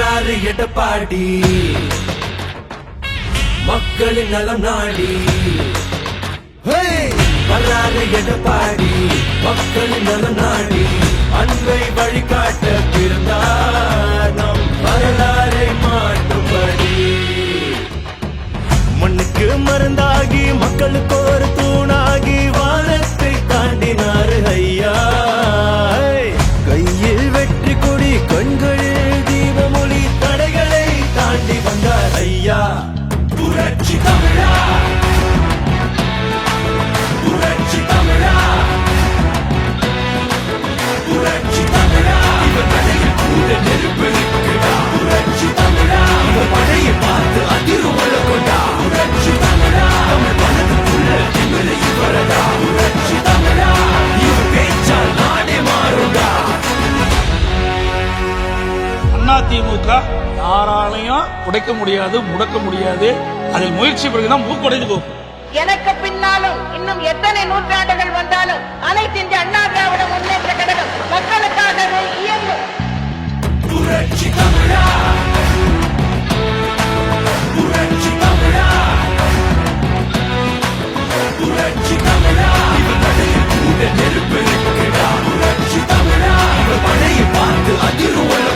வர்றாரு எடப்பாடி. மக்களின் நலம் நாடி. வர்றாரு எடப்பாடி மக்களின் நலம் நாடி. அன்பை வழிகாட்ட பிறந்தார் நம் வரலாறை மாற்றும்படி. மண்ணுக்கு மருந்தாகி மக்களுக்கு ஒரு தூணாகி வானத்தை தாண்டினாரு ஐயா. புரட்சி தமிழா புரட்சி தமிழா புரட்சி தமிழா இவன் கூட புரட்சி தமிழா இவன் பார்த்து கொண்டா புரட்சி தமிழா தமிழ் புரட்சி தமிழா இவன் பேச்சால் நாடே மாறுடா அதிமுக யாராலையும் உடைக்க முடியாது முடக்க முடியாது. அதில் முயற்சி பிறகுதான் மூக்குடைந்து போகும். எனக்கு பின்னாலும் இன்னும் எத்தனை நூற்றாண்டுகள் வந்தாலும் அனைத்து இந்திய அண்ணா திராவிட முன்னேற்ற கழகம் மக்களுக்காகவே இயங்கும். புரட்சி தமிழா. புரட்சி தமிழா. புரட்சி தமிழா. இவன் நடையில் கூட நெருப்பெருக்குடா புரட்சி தமிழா. இவன் படையை பார்த்து அதிர்வுள்ள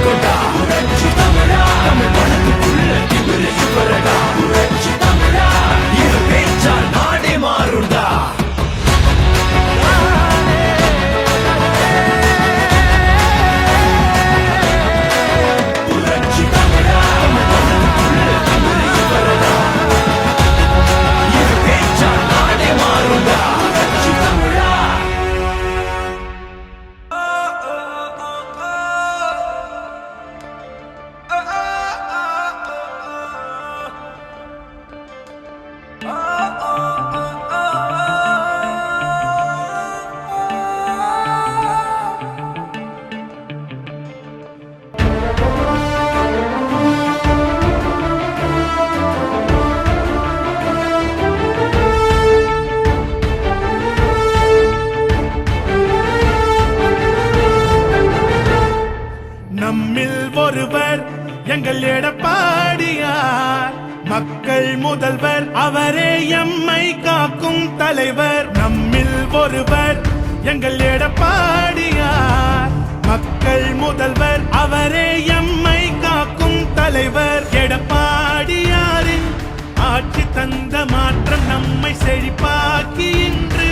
ஒருவர் எங்கள் எடப்பாடியார். மக்கள் முதல்வர் அவரே எம்மை காக்கும் தலைவர். எடப்பாடியாரின் ஆட்சி தந்த மாற்றம் நம்மை செழிப்பாக்கி இன்று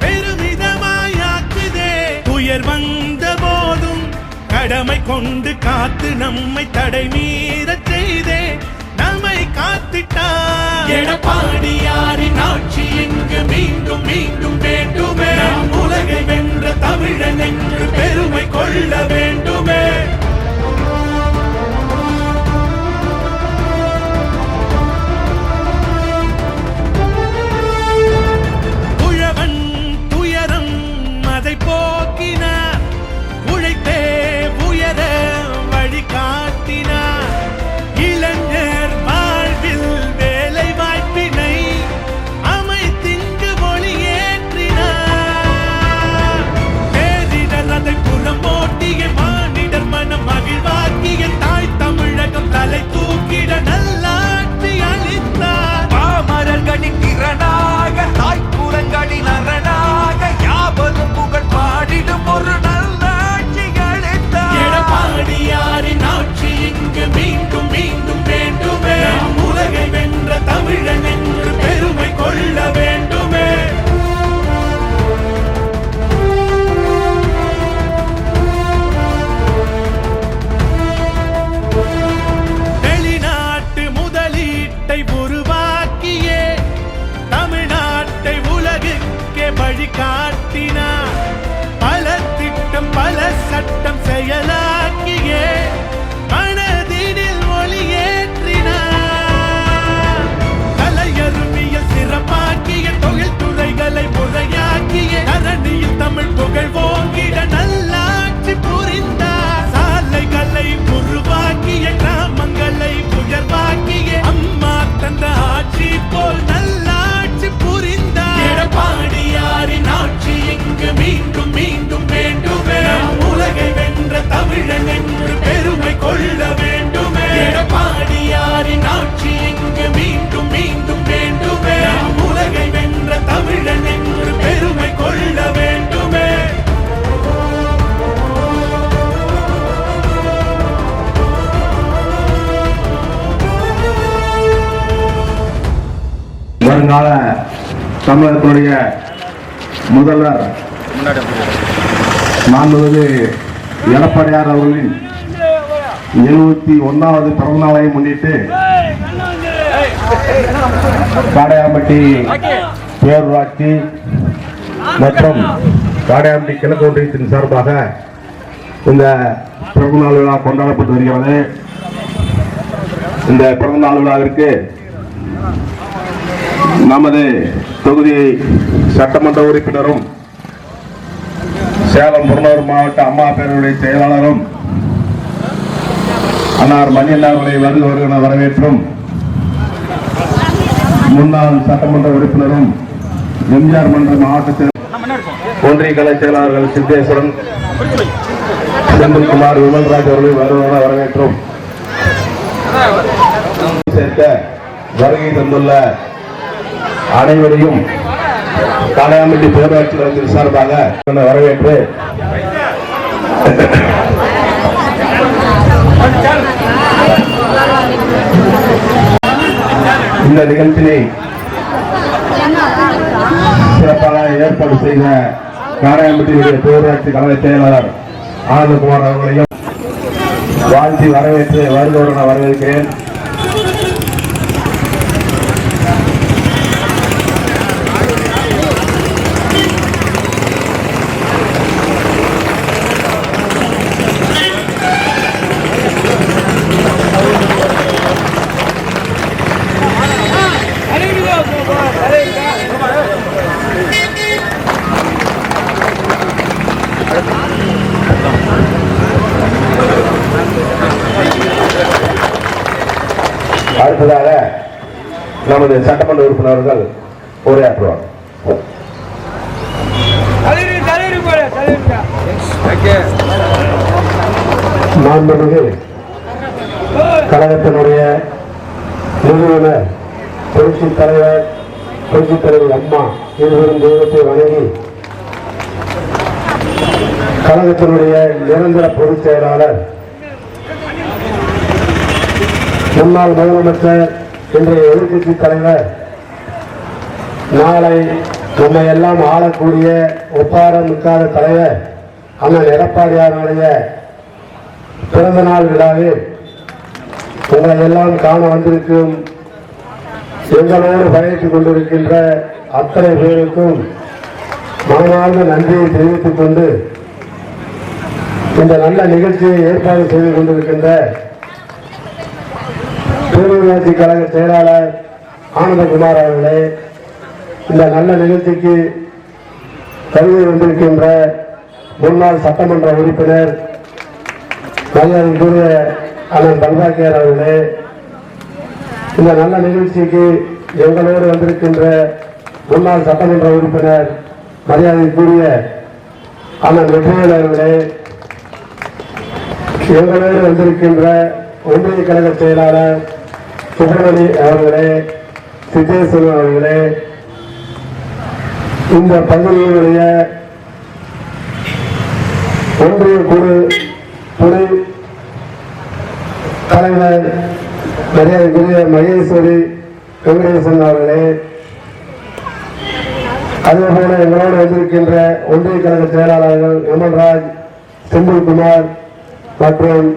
பெருமிதமாயாக்குதே. உயர் வந்த போதும் கடமை கொண்டு காத்து நம்மை தடை மீற காத்திட்டார் எடப்பாடியாரின் ஆட்சி இங்கு மீண்டும் மீண்டும் வேண்டுமே. உலகை வென்ற தமிழன் என்று பெருமை கொள்ள வேண்டுமே. por தமிழகத்தினுடைய முதல்வர் மாண்புமிகு எடப்பாடியார் அவர்களின் எழுபத்தி ஒன்றாவது பிறந்த நாளை முன்னிட்டு காடையாம்பட்டி பேரூராட்சி மற்றும் காடையாம்பட்டி கிழக்கு ஒன்றியத்தின் சார்பாக இந்த பிறந்தநாள் விழா கொண்டாடப்பட்டு வருகிறது. இந்த பிறந்தநாள் விழாவிற்கு நமது தொகுதி சட்டமன்ற உறுப்பினரும் சேலம் புறநூர் மாவட்ட அம்மா பேரவையுடைய செயலாளரும் அன்னார் மணியன் அவர்களை வருக வருகிற வரவேற்றும் முன்னாள் சட்டமன்ற உறுப்பினரும் எம்ஜிஆர் மன்ற மாவட்ட ஒன்றிய கலை செயலாளர்கள் சித்தேஸ்வரன் செந்தில்குமார் விமல்ராஜ் அவர்களை வருவதாக வரவேற்றும். சேர்க்க வருகை தந்துள்ள அனைவரையும் காளையாம்பட்டி பேரூராட்சி நிலையத்தின் சார்பாக வரவேற்று இந்த நிகழ்ச்சியை சிறப்பாக ஏற்பாடு செய்த காரையாம்பட்டியுடைய பேரூராட்சி கழக செயலாளர் ஆனந்தகுமார் அவர்களையும் வாழ்த்தி வரவேற்று வருகிறவர்கள் வரவேற்கிறேன். அடுத்ததாக நமது சட்டமன்ற உறுப்பினர்கள் உரையாற்றுவார் மாண்புமிகு கழகத்தினுடைய நிறுவனர் புரட்சி தலைவர் புரட்சி தலைவர் அம்மா இருவரும் தெய்வத்தை வணங்கி கழகத்தினுடைய நிரந்தர பொதுச் செயலாளர் முன்னாள் முதலமைச்சர் இன்றைய எதிர்கட்சி தலைவர் நாளை நம்மை எல்லாம் ஆளக்கூடிய ஒப்பாரம் மிக்காத தலைவர் அண்ணன் எடப்பாடியாருடைய பிறந்த நாள் விழாவில் உங்களை எல்லாம் காண வந்திருக்கும் எங்களோடு பயணித்துக் கொண்டிருக்கின்ற அத்தனை பேருக்கும் மனமார்ந்த நன்றியை தெரிவித்துக் கொண்டு இந்த நல்ல நிகழ்ச்சியை ஏற்பாடு செய்து கொண்டிருக்கின்ற பேரூராட்சி கழக செயலாளர் ஆனந்தகுமார் அவர்களே இந்த நல்ல நிகழ்ச்சிக்கு கருதி வந்திருக்கின்ற முன்னாள் சட்டமன்ற உறுப்பினர் மரியாதைக்குரிய அண்ணன் பல்பாக்கியார் அவர்களே இந்த நல்ல நிகழ்ச்சிக்கு எங்களோடு வந்திருக்கின்ற முன்னாள் சட்டமன்ற உறுப்பினர் மரியாதைக்குரிய அண்ணன் வெற்றிவேல் அவர்களே எங்களோடு வந்திருக்கின்ற ஒன்றிய கழக செயலாளர் சுப்பிரமணி அவர்களே சித்தேஸ்வரன் அவர்களே இந்த பகுதியினுடைய ஒன்றிய குழு துணை தலைவர் மரியாதைக்குரிய மகேஸ்வரி வெங்கடேசன் அவர்களே அதே போல எங்களோடு வந்திருக்கின்ற ஒன்றிய கழக செயலாளர்கள் விமல்ராஜ் செந்தில்குமார் மற்றும்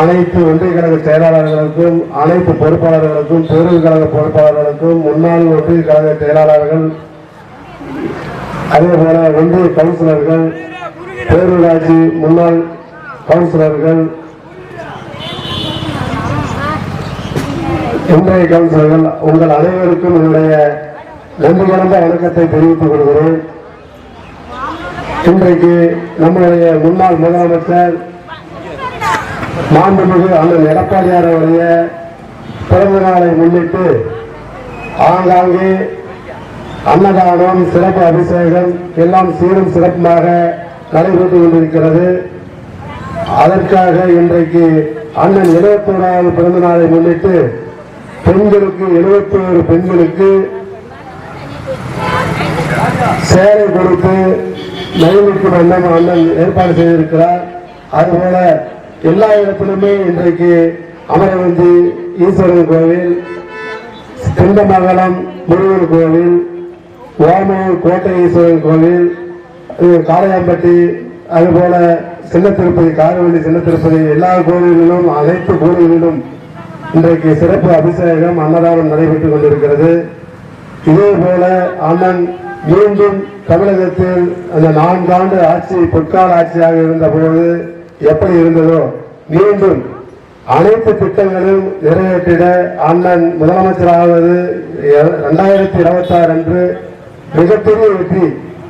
அனைத்து ஒன்றிய கழக செயலாளர்களுக்கும் அனைத்து பொறுப்பாளர்களுக்கும் பேரூர் கழக பொறுப்பாளர்களுக்கும் முன்னாள் ஒன்றிய கழக செயலாளர்கள் அதே போல ஒன்றிய கவுன்சிலர்கள் பேரூராட்சி முன்னாள் கவுன்சிலர்கள் இன்றைய கவுன்சிலர்கள் உங்கள் அனைவருக்கும் என்னுடைய நன்றி கலந்த வணக்கத்தை தெரிவித்துக் கொள்கிறேன். இன்றைக்கு நம்முடைய முன்னாள் முதலமைச்சர் மாண்புமிகு அண்ணன் எடப்பாடியார் அவருடைய பிறந்த நாளை முன்னிட்டு ஆங்காங்கே அன்னதானம் சிறப்பு அபிஷேகம் எல்லாம் சீரும் சிறப்புமாக நடைபெற்று கொண்டிருக்கிறது. அதற்காக இன்றைக்கு அண்ணன் எழுபத்தோராவது பிறந்த நாளை முன்னிட்டு பெண்களுக்கு எழுபத்தி ஒரு பெண்களுக்கு சேலை கொடுத்து நயமிக்கும் அண்ணன் அண்ணன் ஏற்பாடு செய்திருக்கிறார். அதுபோல எல்லா இடத்திலுமே இன்றைக்கு அமரவந்தி ஈஸ்வரன் கோவில் சிந்தமங்கலம் முருகன் கோவில் ஓமூர் கோட்டை ஈஸ்வரன் கோவில் காளையாம்பட்டி அதுபோல சின்ன திருப்பதி காரவள்ளி சின்ன திருப்பதி எல்லா கோவில்களிலும் அனைத்து கோவில்களிலும் இன்றைக்கு சிறப்பு அபிஷேகம் அன்னதானம் நடைபெற்றுக் கொண்டிருக்கிறது. இதே போல அண்ணன் மீண்டும் தமிழகத்தில் அந்த நான்காண்டு ஆட்சி பொற்கால ஆட்சியாக இருந்த போது எப்படி இருந்ததோ மீண்டும் அனைத்து திட்டங்களும் நிறைவேற்றிட அண்ணன் முதலமைச்சராவது இரண்டாயிரத்தி இருபத்தி ஆறு அன்று மிகப்பெரிய வெற்றி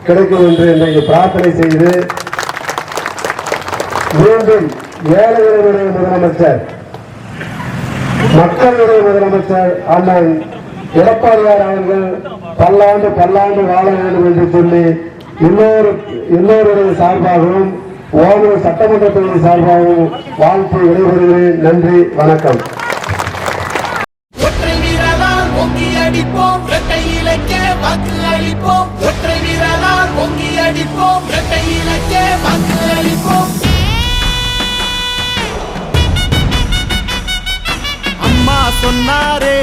கிடைக்கும் என்று இன்றைக்கு பிரார்த்தனை செய்து மீண்டும் ஏழைகளுடைய முதலமைச்சர் மக்களுடைய முதலமைச்சர் அண்ணன் எடப்பாடியார் அவர்கள் பல்லாண்டு பல்லாண்டு வாழ வேண்டும் என்று சொல்லி இன்னொரு இன்னொருடைய சார்பாகவும் ஓமூர் சட்டமன்ற தொகுதி சார்பாகவும் வாழ்த்து விடைபெறுகிறேன். நன்றி வணக்கம். ஒற்றை வீரலால் ஓங்கி அடிப்போம். இரட்டை இலக்கே வாக்கு அளிப்போம். ஒற்றை அடிப்போம். இரட்டை இலக்கே வாக்கு அளிப்போம். அம்மா சொன்னாரே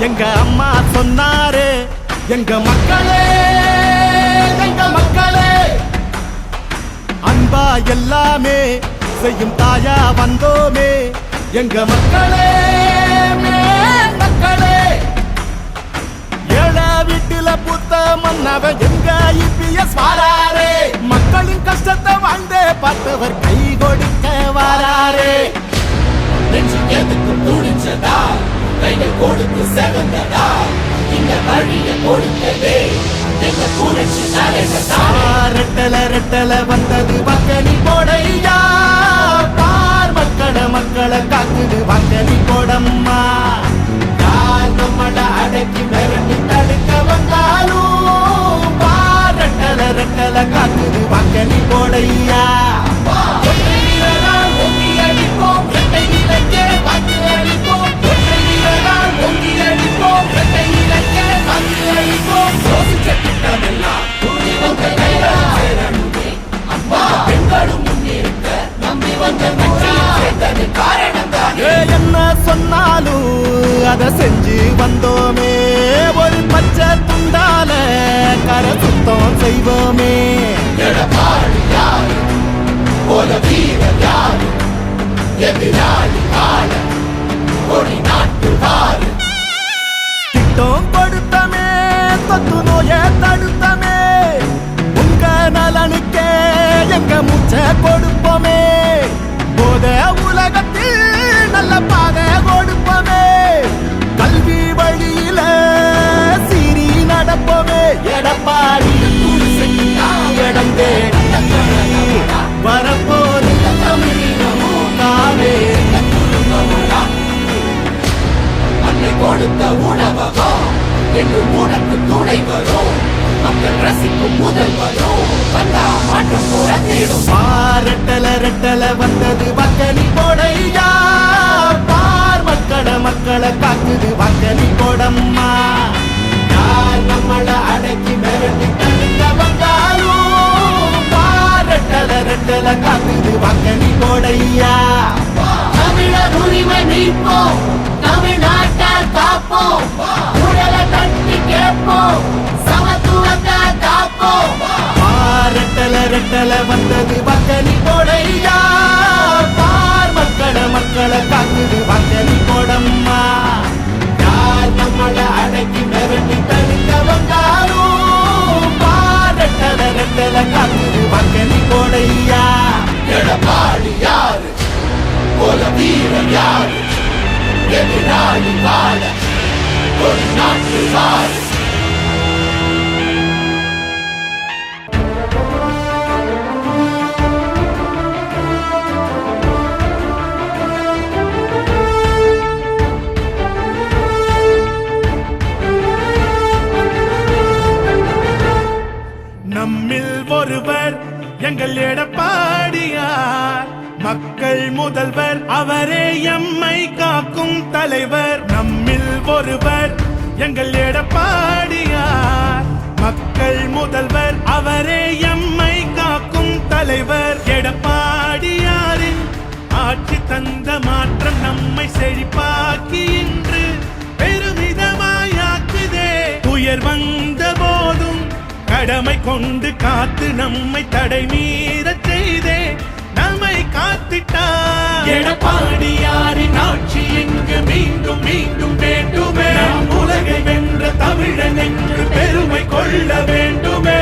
எங்க அம்மா சொன்னாரே எங்க மக்களே. அன்பா எல்லாமே செய்யும் தாயா வந்தோமே. எங்க மக்களே மக்களே. ஏழா வீட்டில புத்த மன்னவன் எங்க இபிஎஸ் வாராரே மக்களின் கஷ்டத்தை வாழ்ந்தே பார்த்தவர் கை கொடுக்க வாராரே. நெஞ்சு எதுக்கு துணிச்சதா கைகள் கொடுத்து செவந்ததா? இந்த வழியை கொடுத்ததே ரெட்டல ரெட்டல வந்தது வக்கனி போடையா? பார் மக்கள மக்களை காக்குது வக்கனி போடம்மா. யார் நம்மள அடக்கி மிரட்டி தடுக்க அத செஞ்சு வந்தோமே. ஒரு பச்சை துண்டால கரை சுத்தம் செய்வோமே. போல வீரர் யாரு எதிராளி ஆள கொடி நாட்டு வாரு திட்டம் கொடுத்தமே தொத்து நோய தடுத்தமே. உங்க நலனுக்கே எங்க மூச்சை கொடுத்த என்று உனக்கு துணை வரும் மக்கள் ரசிக்கும் முதல் வரும் வந்தா மாற்றம் புறத்திடும் பாரட்டல ரெட்டல வந்தது வக்கனி போடையா? பார் மக்கள மக்களை காக்குது வக்கனி போடம்மா. யார் நம்மள அடக்கி மிரட்டி தடுக்க வந்தாலும் பாரட்டல ரெட்டல காக்குது வக்கனி போடையா? தமிழர் உரிமை மீட்போம். பாரட்டல வந்தது வக்கனி போடையா? பார் மக்கள மக்களை காக்குது வக்கனி போடம்மா. யார் நம்மள அடக்கி மிரட்டி தடுக்க வந்தாலும் பாரட்டல ரெட்டல காக்குது வக்கனி போடையா? எடப்பாடி யாரு? போல வீரர் யாரு? எதிராளி வாழ ஒரு நாட்டு வாழ ஆட்சி தந்த மாற்றம் நம்மை செழிப்பாக்கி இன்று பெருமிதமாயாக்குதே. உயர் வந்த போதும் கடமை கொண்டு காத்து நம்மை தடை மீற செய்தே. நம்மை காத்திட்டார். எடப்பாடியாரின் ஆட்சி இங்கு மீண்டும் மீண்டும் வேண்டுமே. உலகை வென்ற தமிழன் என்று பெருமை கொள்ள வேண்டுமே.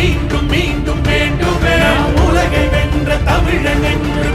மீண்டும் மீண்டும் வேண்டுமே. உலகை வென்ற தமிழன் என்று